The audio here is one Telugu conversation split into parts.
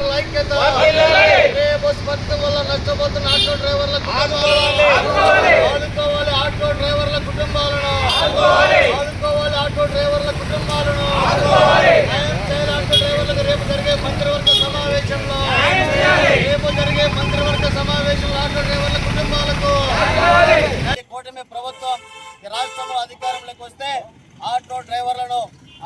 డ్రైవర్ల ఐక్యత. ఫ్రీ బస్ పథకం వల్ల నష్టపోతున్న ఆటో డ్రైవర్ల కుటుంబాలను ఆదుకోవాలి. ఆటో డ్రైవర్ల కుటుంబాలను. ఆదుకోవాలి. ఆటో డ్రైవర్ల కుటుంబాలను. న్యాయం చేయాలి ఆటో డ్రైవర్లకు రేపు జరిగే మంత్రివర్గ సమావేశంలో. రేపు జరిగే మంత్రివర్గ సమావేశంలో ఆటో డ్రైవర్ల కుటుంబాలకు. కూటమి ప్రభుత్వం రాష్ట్రంలో అధికారంలోకి వస్తే ఆటో డ్రైవర్లను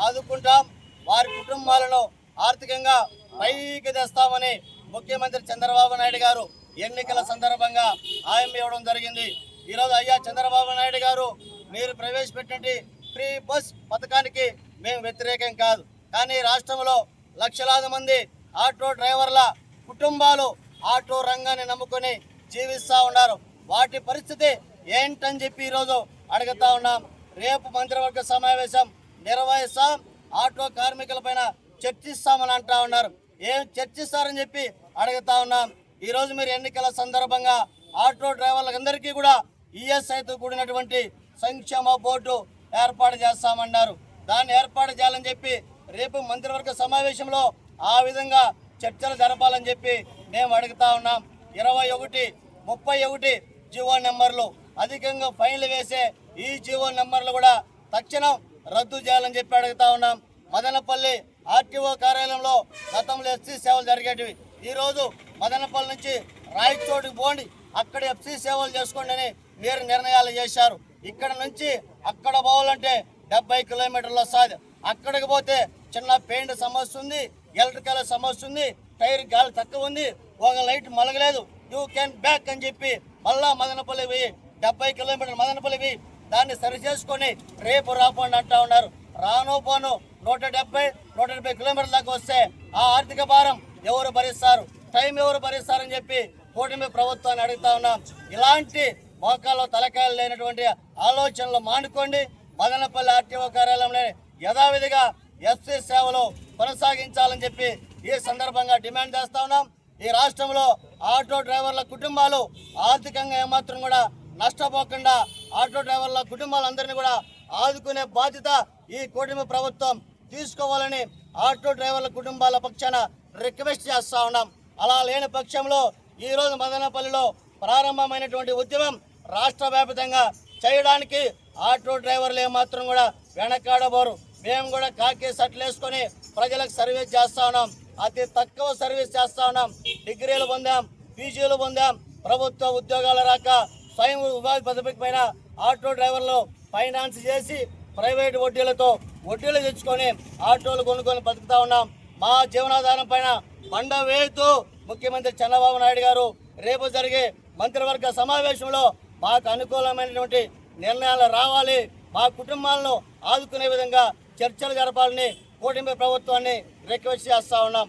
ఆదుకుంటాం. వారి కుటుంబాలను ఆర్థికంగా పైకి తెస్తామని ముఖ్యమంత్రి చంద్రబాబు నాయుడు గారు ఎన్నికల సందర్భంగా హామీ ఇవ్వడం జరిగింది. ఈరోజు అయ్యా చంద్రబాబు నాయుడు గారు మీరు ప్రవేశపెట్టినటువంటి ఫ్రీ బస్ పథకానికి మేము వ్యతిరేకం కాదు. కానీ రాష్ట్రంలో లక్షలాది మంది ఆటో డ్రైవర్ల కుటుంబాలు ఆటో రంగాన్ని నమ్ముకొని జీవిస్తూ ఉన్నారు. వాటి పరిస్థితి ఏంటని చెప్పి ఈరోజు అడుగుతా ఉన్నాం. రేపు మంత్రివర్గ సమావేశం నిర్వహిస్తాం. ఆటో కార్మికులపైన చర్చిస్తామని అంటా ఉన్నారు. ఏం చర్చిస్తారని చెప్పి అడుగుతా ఉన్నాం. ఈరోజు మీరు ఎన్నికల సందర్భంగా ఆటో డ్రైవర్లందరికీ కూడా ఈఎస్ఐతో కూడినటువంటి సంక్షేమ బోర్డు ఏర్పాటు చేస్తామన్నారు. దాన్ని ఏర్పాటు చేయాలని చెప్పి రేపు మంత్రివర్గ సమావేశంలో ఆ విధంగా చర్చలు జరపాలని చెప్పి మేము అడుగుతా ఉన్నాం. ఇరవై ఒకటి ముప్పై ఒకటి జీవో నెంబర్లు అధికంగా ఫైన్లు వేసే ఈ జీవో నెంబర్లు కూడా తక్షణం రద్దు చేయాలని చెప్పి అడుగుతా ఉన్నాం. మదనపల్లి ఆర్టీఓ కార్యాలయంలో గతంలో ఎఫ్సీ సేవలు జరిగేటివి. ఈరోజు మదనపల్లి నుంచి రాయచోటుకు పోండి. అక్కడ ఎఫ్సీ సేవలు చేసుకోండి అని మీరు నిర్ణయాలు చేశారు. ఇక్కడ నుంచి అక్కడ పోవాలంటే డెబ్బై కిలోమీటర్లు వస్తుంది అక్కడికి పోతే చిన్న పెయింట్ సమస్య ఉంది ఎలక్ట్రికల్ సమస్య ఉంది టైర్ గాలి తక్కువ ఉంది ఒక లైట్ మలగలేదు. యూ కెన్ బ్యాక్ అని చెప్పి మళ్ళా మదనపల్లి పోయి డెబ్బై కిలోమీటర్లు మదనపల్లి పోయి దాన్ని సరి చేసుకొని రేపు రాపోండి అంటా ఉన్నారు. రాను పోను నూట డెబ్బై నూట డెబ్బై కిలోమీటర్ల దాకా వస్తే ఆ ఆర్థిక భారం ఎవరు భరిస్తారు? టైం ఎవరు భరిస్తారని చెప్పి కూటమి ప్రభుత్వాన్ని అడుగుతా ఉన్నాం. ఇలాంటి మోకాల్లో తలకాయలు లేనటువంటి ఆలోచనలు మానుకోండి. మదనపల్లి ఆర్టీఓ కార్యాలయంలో యథావిధిగా ఎస్సీ సేవలు కొనసాగించాలని చెప్పి ఈ సందర్భంగా డిమాండ్ చేస్తా ఉన్నాం. ఈ రాష్ట్రంలో ఆటో డ్రైవర్ల కుటుంబాలు ఆర్థికంగా ఏమాత్రం కూడా నష్టపోకుండా ఆటో డ్రైవర్ల కుటుంబాలందరినీ కూడా ఆదుకునే బాధ్యత ఈ కూటమి ప్రభుత్వం తీసుకోవాలని ఆటో డ్రైవర్ల కుటుంబాల పక్షాన రిక్వెస్ట్ చేస్తా ఉన్నాం. అలా లేని పక్షంలో ఈరోజు మదనపల్లిలో ప్రారంభమైనటువంటి ఉద్యమం రాష్ట్ర వ్యాప్తంగా చేయడానికి ఆటో డ్రైవర్లు ఏమాత్రం కూడా వెనకాడబోరు. మేము కూడా కాకి సట్లు వేసుకొని ప్రజలకు సర్వీస్ చేస్తా ఉన్నాం. అతి తక్కువ సర్వీస్ చేస్తా ఉన్నాం. డిగ్రీలు పొందాం పీజీలు పొందాం. ప్రభుత్వ ఉద్యోగాలు రాక స్వయం ఉపాధి పథకం పైన ఆటో డ్రైవర్లు ఫైనాన్స్ చేసి ప్రైవేట్ వడ్డీలతో వడ్డీలు తెచ్చుకొని ఆటోలు కొనుక్కొని బతుకుతా ఉన్నాం. మా జీవనాధారం పైన మండ వేస్తూ ముఖ్యమంత్రి చంద్రబాబు నాయుడు గారు రేపు జరిగే మంత్రివర్గ సమావేశంలో మాకు అనుకూలమైనటువంటి నిర్ణయాలు రావాలి. మా కుటుంబాలను ఆదుకునే విధంగా చర్చలు జరపాలని కూటమి ప్రభుత్వాన్ని రిక్వెస్ట్ చేస్తా ఉన్నాం.